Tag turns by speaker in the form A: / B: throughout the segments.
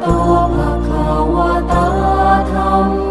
A: โตภะคะวะตาธรรม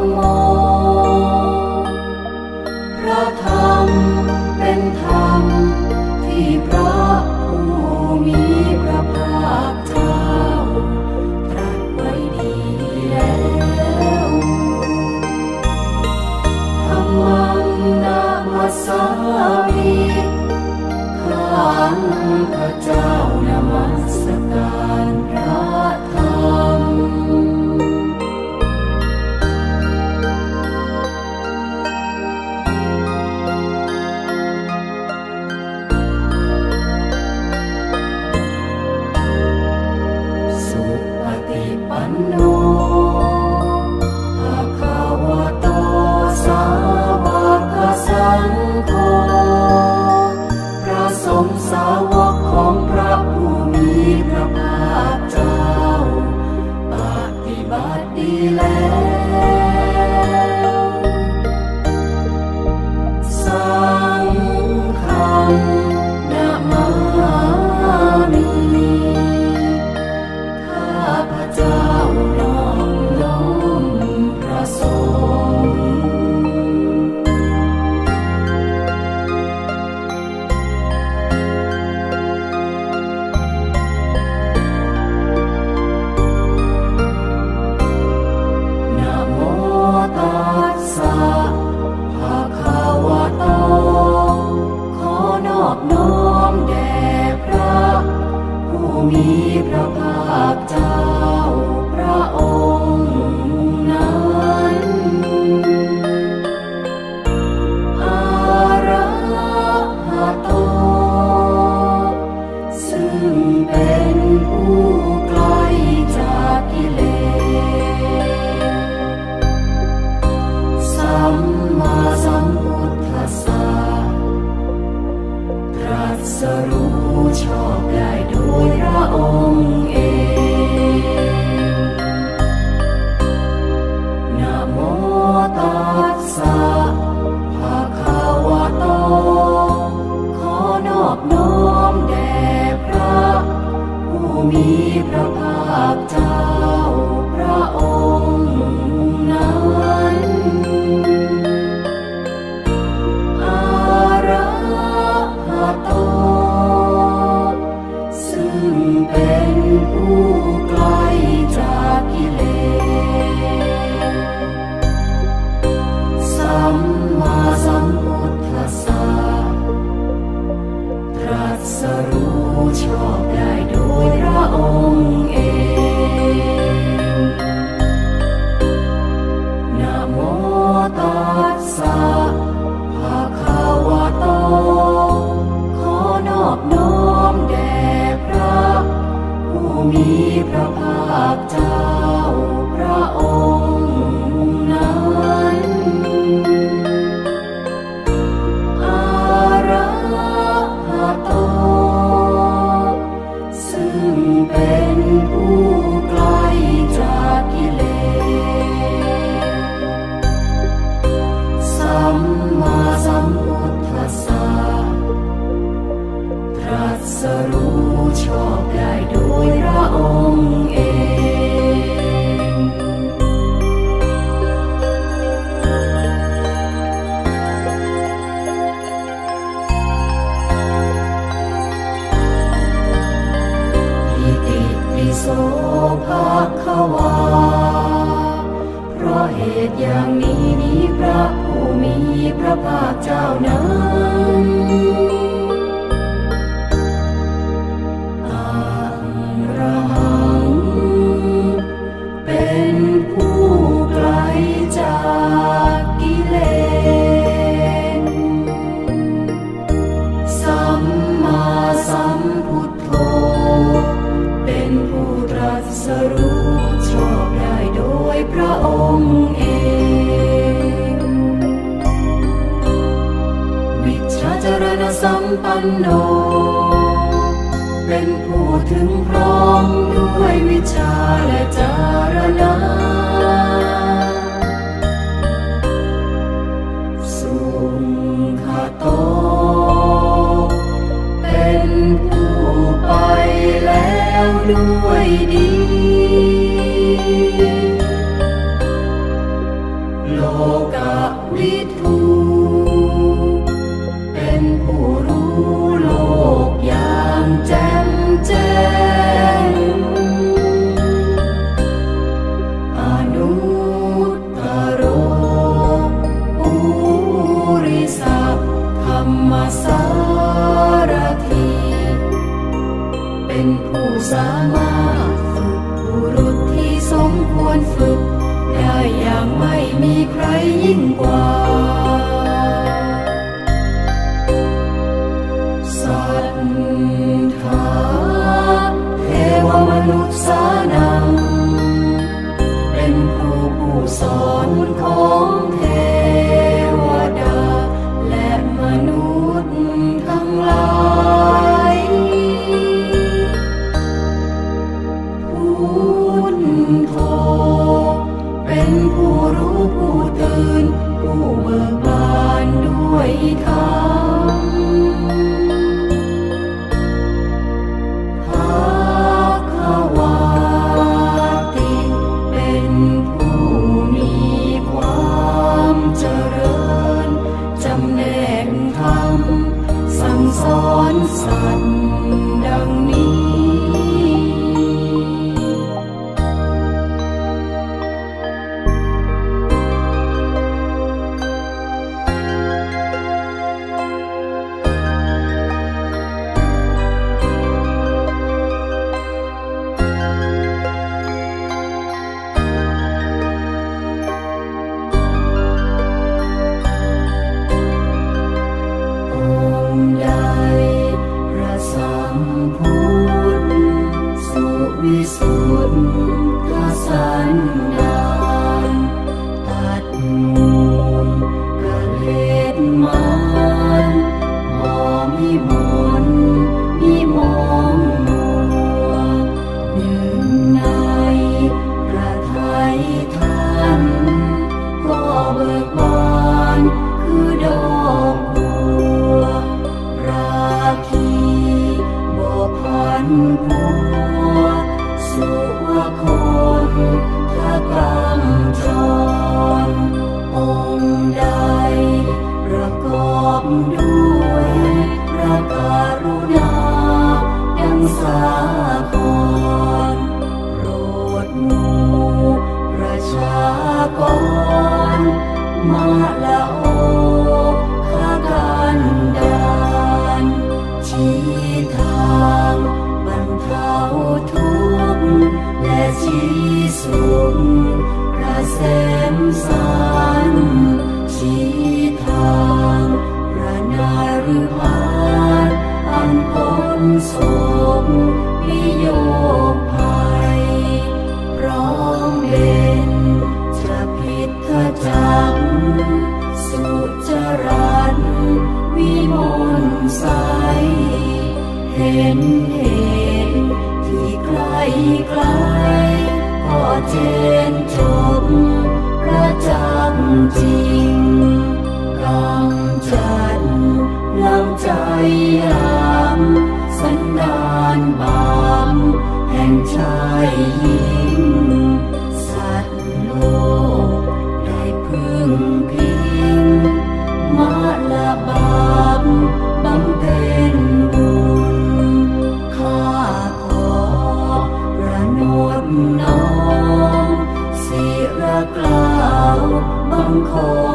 A: No. เห็นเห็นที่ไกลไกลก็เจนชมกระจักษ์จริงกำจัดน้ำใจยามสันดานบามแห่งชายหญิงสัตว์โลกได้พึ่งพ กล่าวบังคม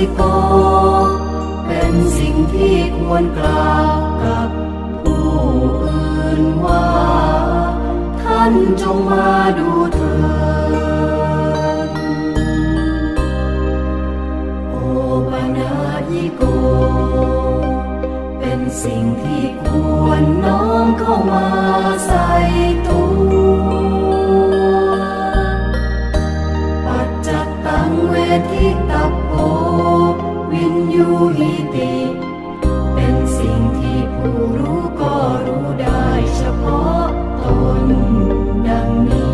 A: สิโก เป็นสิ่งที่ควรกล่าวกับผู้อื่นว่า ท่านจงมาดูเถิดโอปนายิโก เป็นสิ่งที่ควรน้อมเข้ามาใส่ตัว ดัง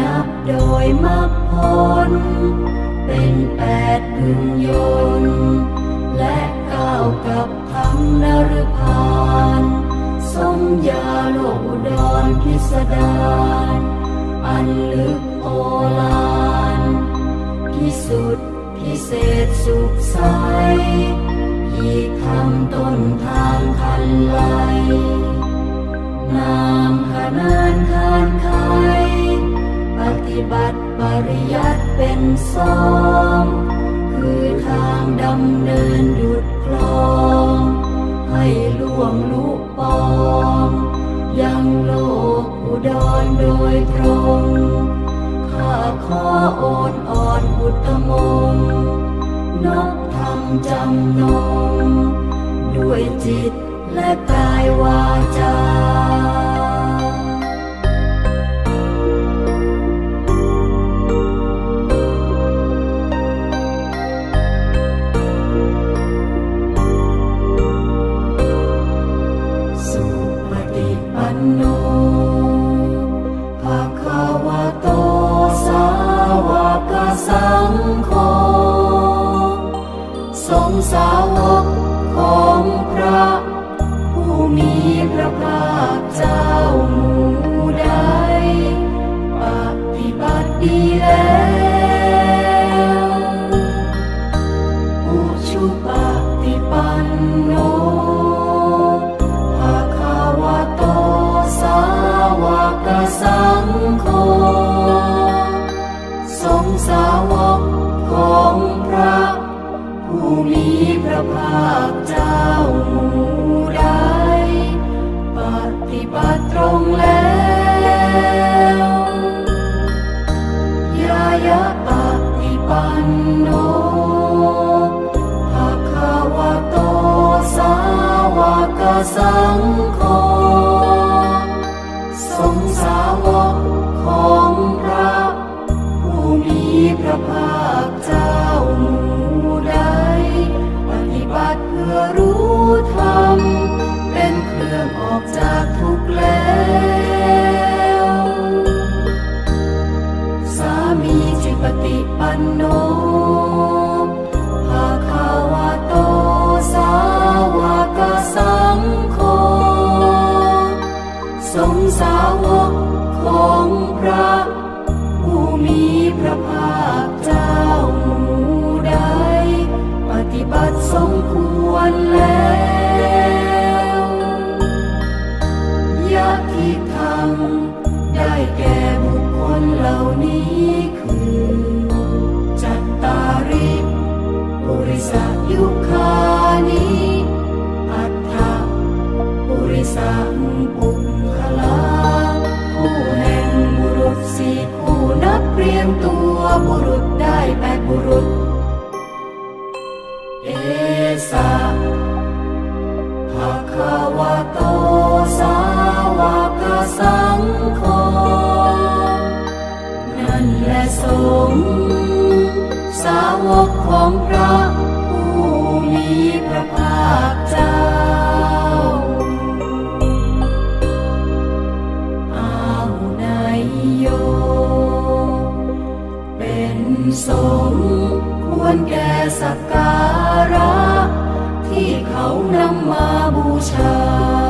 A: นับโดยมรรคผลเป็นแปดพึงยนและก้าวกับทั้งนรพานสมยาโลกอุดรพิสดารอันลึกโอฬารพิสุทธิ์พิเศษสุขใสอีกคำต้นทางทันไลนามขนานคานไข ปฏิบัติปริยัติเป็นสองคือทางดำเนินดุดคลอง ให้ล่วงลุปอง ยังโลกอุดรโดยตรงข้าขอโอนอ่อนอุตมงนบธรรมจำนง ด้วยจิตและกายวาจา ระภาคเจ้า ก นและสงฆ์สาวกของพระผู้มีพระภาคเจ้าอาในโย เป็นสงฆ์ควรแก่สักการะ ที่เขานำมาบูชา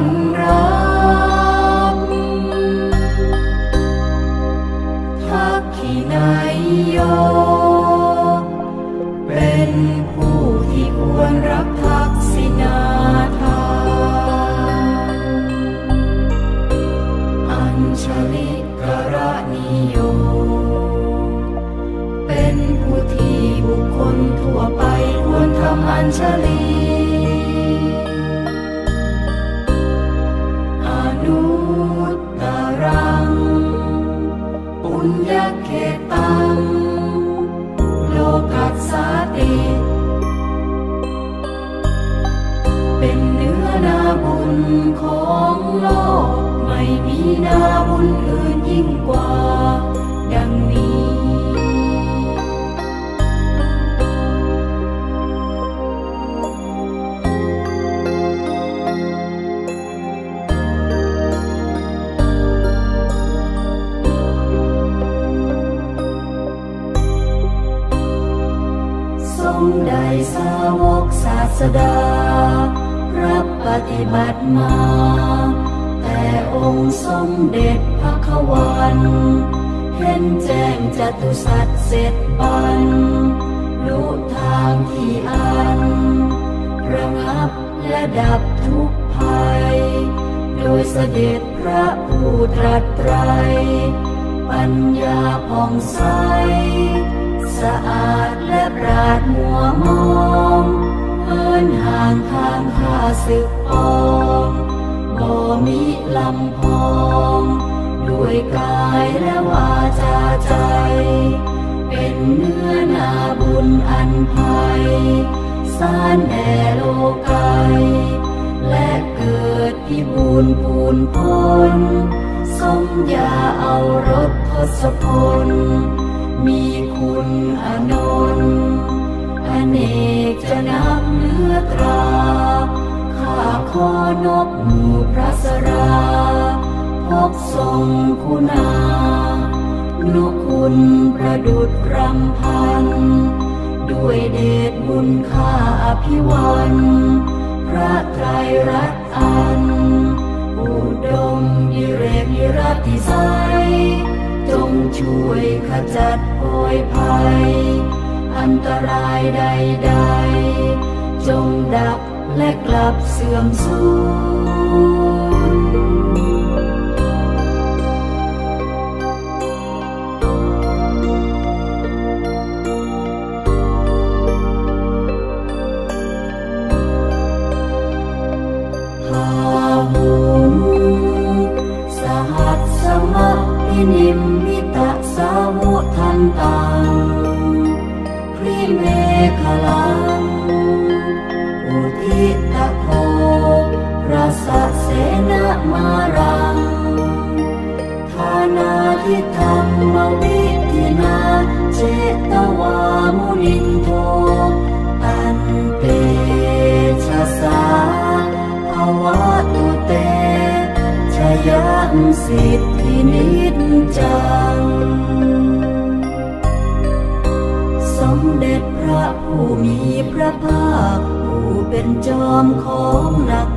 A: ต้อนรับ โลกไม่มีนาบุญ จตุสัจเสร็จปันรู้ทางที่อัน ระงับและดับทุกภัย โดยเสด็จพระผู้ตรัสไตร ปัญญาผ่องใส สะอาดและปราดมัวมองเอินห่างทางข้าศึกปองบ่มีลำพอง ด้วยกายและวาจาใจ เป็นเนื้อนาบุญอันภัยสร้ารแด่โลกายและเกิดพิบูรณ์พูนพ้นสมยาเอารถทศพล มีคุณอนนท์อเนกจะนับเนื้อตราข้าขอนบหมู่พระสรา พกทรงคุณานุคุณประดุจรำพัน ด้วยเดชบุญข้าอภิวันพระไตรรัตน์อัน อุดมยิเรกนิรัติไซยจงช่วยขจัดโอยภัย อันตรายใดๆ จงดับและกลับเสื่อมสูญ จพระผู้มีพระภาคผู้เป็นจอมของนัก